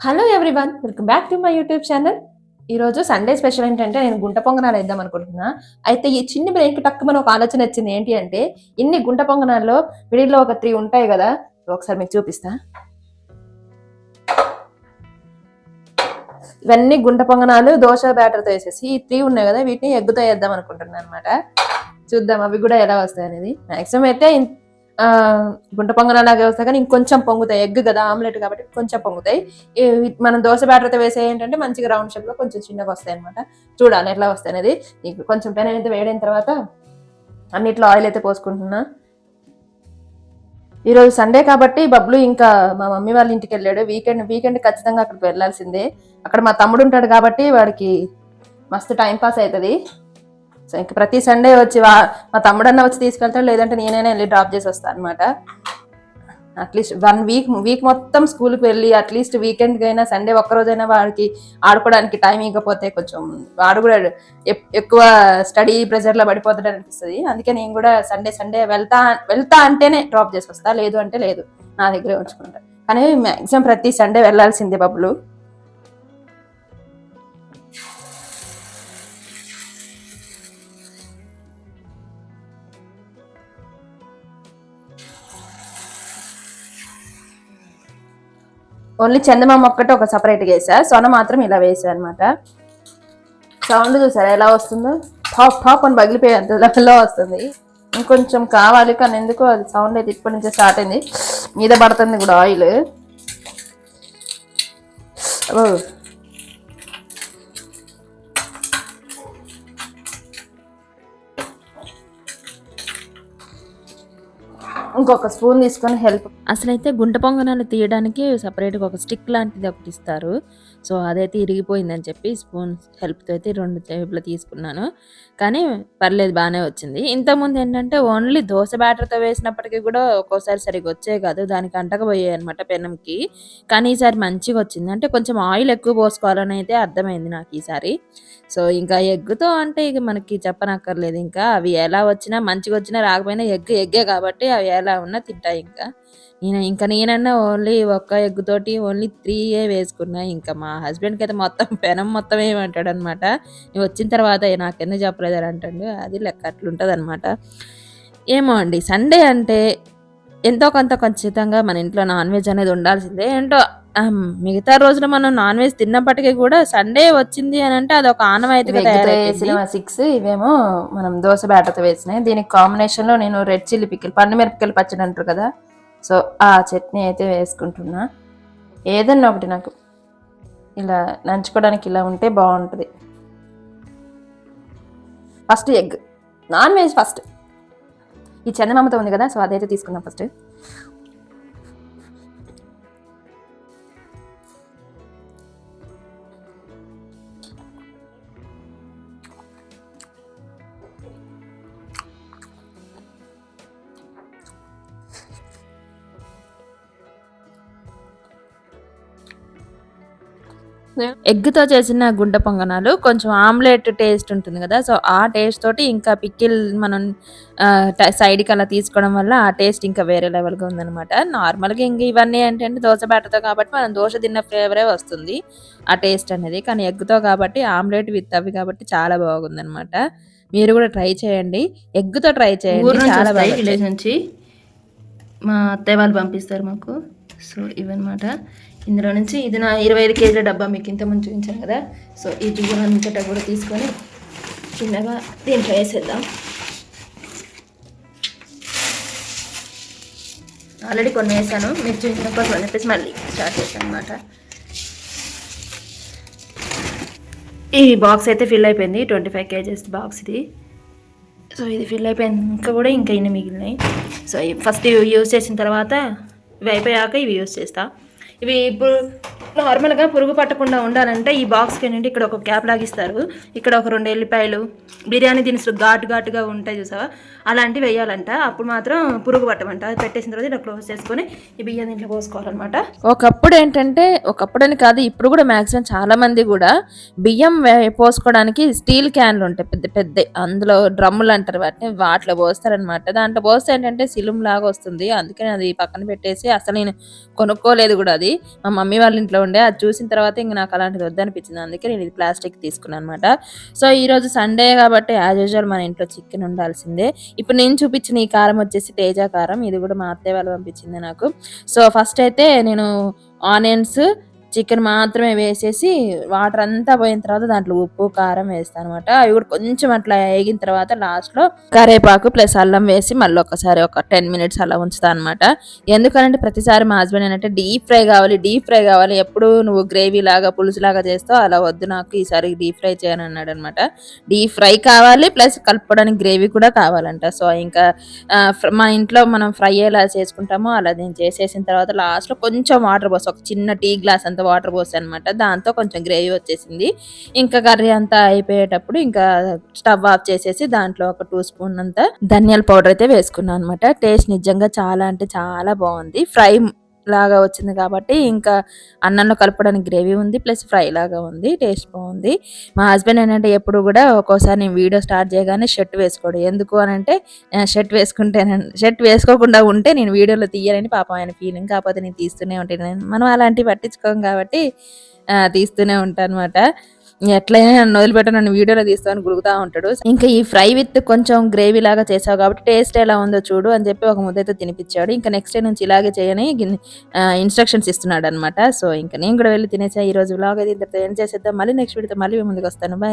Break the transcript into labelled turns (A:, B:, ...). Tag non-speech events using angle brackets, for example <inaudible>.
A: Hello everyone welcome back to my YouTube channel ఈరోజు Sunday special ఏంటంటే నేను గుంట పొంగనాలు వేద్దాం అనుకుంటున్నా. అయితే ఈ చిన్న బ్రెయిన్కి టక్కుమని ఒక ఆలోచన వచ్చింది ఏంటి అంటే ఇన్ని గుంట పొంగనాల్లో విడిలో ఒక త్రీ ఉంటాయి కదా ఒకసారి మీకు చూపిస్తా. ఇవన్నీ గుంట పొంగనాలు దోశ బ్యాటర్తో వేసేసి ఈ త్రీ ఉన్నాయి కదా వీటిని ఎగ్గుతో వేద్దాం అనుకుంటున్నాను అనమాట చూద్దాం అవి కూడా ఎలా వస్తాయి అనేది మాక్సిమం అయితే గుంట పొంగనాలాగే వేస్తే కానీ ఇంకొంచెం పొంగుతాయి. ఎగ్ కదా ఆమ్లెట్ కాబట్టి కొంచెం పొంగుతాయి. మనం దోశ బ్యాటర్తో వేసే ఏంటంటే మంచిగా రౌండ్ షేప్లో కొంచెం చిన్నగా వస్తాయి అనమాట చూడాలి ఎట్లా వస్తాయి అనేది. కొంచెం పెన అయితే వేడైన తర్వాత అన్నిట్లో ఆయిల్ అయితే పోసుకుంటున్నా. ఈరోజు సండే కాబట్టి బబ్లు ఇంకా మా మమ్మీ వాళ్ళ ఇంటికి వెళ్ళాడు. వీకెండ్ వీకెండ్ ఖచ్చితంగా అక్కడికి వెళ్ళాల్సిందే. అక్కడ మా తమ్ముడు ఉంటాడు కాబట్టి వాడికి మస్తు టైం పాస్ అవుతుంది. ప్రతి సండే వచ్చి వా- మా తమ్ముడన్నా వచ్చి తీసుకెళ్తాడు లేదంటే నేనైనా వెళ్ళి డ్రాప్ చేసి వస్తాను అనమాట అట్లీస్ట్ వన్ వీక్ వీక్ మొత్తం స్కూల్కి వెళ్ళి అట్లీస్ట్ వీకెండ్కి అయినా సండే ఒక్కరోజైనా వాడికి ఆడుకోవడానికి టైం ఇవ్వకపోతే కొంచెం వాడు కూడా ఎక్కువ స్టడీ ప్రెజర్లో పడిపోతాడు అనిపిస్తుంది. అందుకే నేను కూడా సండే సండే వెళ్తా వెళ్తా అంటేనే డ్రాప్ చేసి వస్తా లేదు అంటే లేదు నా దగ్గరే ఉంచుకుంటా. కానీ మ్యాక్సిమం ప్రతి సండే వెళ్ళాల్సిందే బబ్బులు ఓన్లీ చందమామ ఒక్కటే ఒక సపరేట్గా వేసా. సొన మాత్రం ఇలా వేసా అనమాట సౌండ్ చూసారా? ఎలా వస్తుందో? టాప్ టాప్ అని పగిలిపోయేంత లెవెల్లో వస్తుంది. ఇంకొంచెం కావాలి కానీ ఎందుకో అది సౌండ్ అయితే ఇప్పటి నుంచే స్టార్ట్ అయింది. మీద పడుతుంది కూడా ఆయిల్ ఇంకొక స్పూన్ తీసుకొని హెల్ప్
B: అసలైతే గుంట పొంగనాలు తీయడానికి సపరేట్గా ఒక స్టిక్ లాంటిది ఒకటి ఇస్తారు. సో అదైతే ఇరిగిపోయిందని చెప్పి స్పూన్ హెల్ప్తో అయితే రెండు టేబుల్ తీసుకున్నాను. కానీ పర్లేదు బాగానే వచ్చింది. ఇంతకుముందు ఏంటంటే ఓన్లీ దోశ బ్యాటర్తో వేసినప్పటికీ కూడా ఒక్కోసారి సరిగ్గా వచ్చే కాదు. దానికి అంటకపోయాయి అనమాట పెనంకి. కానీ ఈసారి మంచిగా వచ్చింది. అంటే కొంచెం ఆయిల్ ఎక్కువ పోసుకోవాలని అయితే అర్థమైంది నాకు ఈసారి. సో ఇంకా ఎగ్గుతో అంటే ఇక మనకి చెప్పనక్కర్లేదు. ఇంకా అవి ఎలా వచ్చినా మంచిగా వచ్చినా రాకపోయినా ఎగ్ ఎగ్గే కాబట్టి అవి ఎలా ఉన్నా తింటాయి ఇంకా. నేను ఇంకా నేనన్నా ఓన్లీ ఒక్క ఎగ్గుతోటి తోటి ఓన్లీ త్రీ ఏ వేసుకున్నా ఇంకా మా హస్బెండ్కి అయితే మొత్తం <laughs> పెనం మొత్తం ఏమంటాడు అనమాట వచ్చిన తర్వాత నాకెందుకు చెప్పలేదు అని అంటాడు. అది లెక్క అట్లుంటుంది అనమాట ఏమో అండి సండే అంటే ఎంతో కొంత ఖచ్చితంగా మన ఇంట్లో నాన్ వెజ్ అనేది ఉండాల్సిందే. ఏంటో మిగతా రోజున మనం నాన్ వెజ్ తిన్నప్పటికీ కూడా సండే వచ్చింది అని అంటే అది ఒక ఆనవాయితీగా
A: వేసిన
B: తయారైపోయింది.
A: సిక్స్ ఇవేమో మనం దోశ బ్యాటర్తో వేసినాయి. దీనికి కాంబినేషన్లో నేను రెడ్ చిల్లీ పిక్కలు పండు మిరపకాయలు పచ్చడి అంటారు కదా. సో ఆ చట్నీ అయితే వేసుకుంటున్నా. ఏదన్నా ఒకటి నాకు ఇలా నంచుకోవడానికి ఇలా ఉంటే బాగుంటుంది. First egg. Non veg first. ఈ చందమామతో ఉంది కదా సో అదైతే తీసుకుందాం ఫస్ట్
B: ఎగ్తో చేసిన గుంట పొంగనాలు కొంచెం ఆమ్లెట్ టేస్ట్ ఉంటుంది కదా సో ఆ టేస్ట్ తోటి ఇంకా పిక్కిల్ మనం సైడ్కి అలా తీసుకోవడం వల్ల ఆ టేస్ట్ ఇంకా వేరే లెవెల్గా ఉందన్నమాట. నార్మల్గా ఇంక ఇవన్నీ ఏంటంటే దోశ బ్యాటర్తో కాబట్టి మనం దోశ తిన్న ఫ్లేవరే వస్తుంది ఆ టేస్ట్ అనేది. కానీ ఎగ్తో కాబట్టి ఆమ్లెట్ విత్ అవి కాబట్టి చాలా బాగుందన్నమాట. మీరు కూడా ట్రై చేయండి. ఎగ్తో ట్రై చేయండి. చాలా బాగా
C: విలేజ్ నుంచి మా అత్తయ్య వాళ్ళు పంపిస్తారు మాకు. సో ఇవన్నమాట. ఇందులో నుంచి ఇది నా ఇరవై ఐదు కేజీల డబ్బా మీకు ఇంత ముందు చూపించాను కదా. సో ఈ బియ్యం అంతటా కూడా తీసుకొని చిన్నగా దీంట్లో వేసేద్దాం. ఆల్రెడీ కొన్ని వేసాను. మీరు చూసిన కోసం అని చెప్పేసి మళ్ళీ స్టార్ట్ చేశాను అనమాట ఈ బాక్స్ అయితే ఫిల్ అయిపోయింది. ట్వంటీ ఫైవ్ కేజెస్ బాక్స్ ఇది. సో ఇది ఫిల్ అయిపోయాక కూడా ఇంకా ఇన్ని మిగిలినాయి. సో ఫస్ట్ ఇవి యూజ్ చేసిన తర్వాత ఇవి అయిపోయాక ఇవి యూజ్ చేస్తాను ఇప్పుడు నార్మల్గా పురుగు పట్టకుండా ఉండాలంటే ఈ బాక్స్కి ఏంటంటే ఇక్కడ ఒక క్యాప్ లాగిస్తారు. ఇక్కడ ఒక రెండు ఎల్లిపాయలు బిర్యానీ దినుసులు ఘాటు ఘాటుగా ఉంటాయి చూసావా? అలాంటివి వేయాలంట. అప్పుడు మాత్రం పురుగు పట్టమంట. అది పెట్టేసిన తర్వాత ఇలా క్లోజ్ చేసుకొని ఈ బియ్యం దీంట్లో పోసుకోవాలన్నమాట.
B: ఒకప్పుడు ఏంటంటే ఒకప్పుడని కాదు ఇప్పుడు కూడా మాక్సిమం చాలా మంది కూడా బియ్యం పోసుకోవడానికి స్టీల్ క్యాన్లు ఉంటాయి. పెద్ద పెద్ద అందులో డ్రమ్ములు అంటారు వాటిని వాటిలో పోస్తారనమాట దాంట్లో పోస్తే ఏంటంటే సిలుం లాగా వస్తుంది. అందుకని అది పక్కన పెట్టేసి అసలు నేను కొనుక్కోలేదు కూడా అది. మా మమ్మీ వాళ్ళ ఇంట్లో ఉండే అది చూసిన తర్వాత ఇంక నాకు అలాంటిది వద్దనిపించింది. అందుకే నేను ఇది ప్లాస్టిక్ తీసుకున్నాను అనమాట సో ఈరోజు సండే కాబట్టి యాజ్ యూజువల్ మన ఇంట్లో చికెన్ ఉండాల్సిందే. ఇప్పుడు నేను చూపించిన ఈ కారం వచ్చేసి తేజ కారం. ఇది కూడా మా అత్తయ్య వాళ్ళు పంపించింది నాకు. సో ఫస్ట్ అయితే నేను ఆనియన్స్ చికెన్ మాత్రమే వేసేసి వాటర్ అంతా పోయిన తర్వాత దాంట్లో ఉప్పు కారం వేస్తాను అనమాట అవి కూడా కొంచెం అట్లా వేగిన తర్వాత లాస్ట్లో కరేపాకు ప్లస్ అల్లం వేసి మళ్ళీ ఒకసారి ఒక టెన్ మినిట్స్ అలా ఉంచుతాను అనమాట. ఎందుకంటే ప్రతిసారి మా హస్బెండ్ ఏంటంటే డీప్ ఫ్రై కావాలి డీప్ ఫ్రై కావాలి ఎప్పుడు నువ్వు గ్రేవీ లాగా పులుసు లాగా చేస్తావు అలా వద్దు నాకు ఈసారి డీప్ ఫ్రై చేయను అన్నాడు అనమాట. డీప్ ఫ్రై కావాలి ప్లస్ కలుపుకోవడానికి గ్రేవీ కూడా కావాలంట. సో ఇంకా మా ఇంట్లో మనం ఫ్రై ఎలా చేసుకుంటామో అలా నేను చేసేసిన తర్వాత లాస్ట్లో కొంచెం వాటర్ పోసి ఒక చిన్న టీ గ్లాస్ అంత వాటర్ పోసాను అనమాట దాంతో కొంచెం గ్రేవీ వచ్చేసింది. ఇంకా కర్రీ అంతా అయిపోయేటప్పుడు ఇంకా స్టవ్ ఆఫ్ చేసేసి దాంట్లో ఒక టూ స్పూన్ అంత ధనియాల పౌడర్ అయితే వేసుకున్నాను అనమాట టేస్ట్ నిజంగా చాలా అంటే చాలా బాగుంది. ఫ్రై లాగా వచ్చింది కాబట్టి ఇంకా అన్నంలో కలపడానికి గ్రేవీ ఉంది ప్లస్ ఫ్రై లాగా ఉంది టేస్ట్ బాగుంది. మా హస్బెండ్ ఏంటంటే ఎప్పుడు కూడా ఒక్కోసారి నేను వీడియో స్టార్ట్ చేయగానే షర్ట్ వేసుకోడు. ఎందుకు అని అంటే షర్ట్ వేసుకుంటే షర్ట్ వేసుకోకుండా ఉంటే నేను వీడియోలో తీయాలని పాపం ఆయన ఫీలింగ్ కాకపోతే నేను తీస్తూనే ఉంటాను. మనం అలాంటివి పట్టించుకోం కాబట్టి తీస్తూనే ఉంటాను అనమాట ఎట్లయినా నన్ను వదిలిపెట్ట నన్ను వీడియోలో తీస్తామని గురుగుతా ఉంటాడు. ఇంకా ఈ ఫ్రై విత్ కొంచెం గ్రేవీ లాగా చేసావు కాబట్టి టేస్ట్ ఎలా ఉందో చూడు అని చెప్పి ఒక ముద్దతో తినిపించాడు. ఇంకా నెక్స్ట్ డే నుంచి ఇలాగే చేయని ఇన్స్ట్రక్షన్స్ ఇస్తున్నాడు అనమాట సో ఇంకా నేను కూడా వెళ్ళి తినేసా. ఈ రోజు బ్లాగ్ అయితే ఇంత ఏం చేసేద్దాం. మళ్ళీ నెక్స్ట్ వీడియోతో మళ్ళీ ముందుకు వస్తాను. బాయ్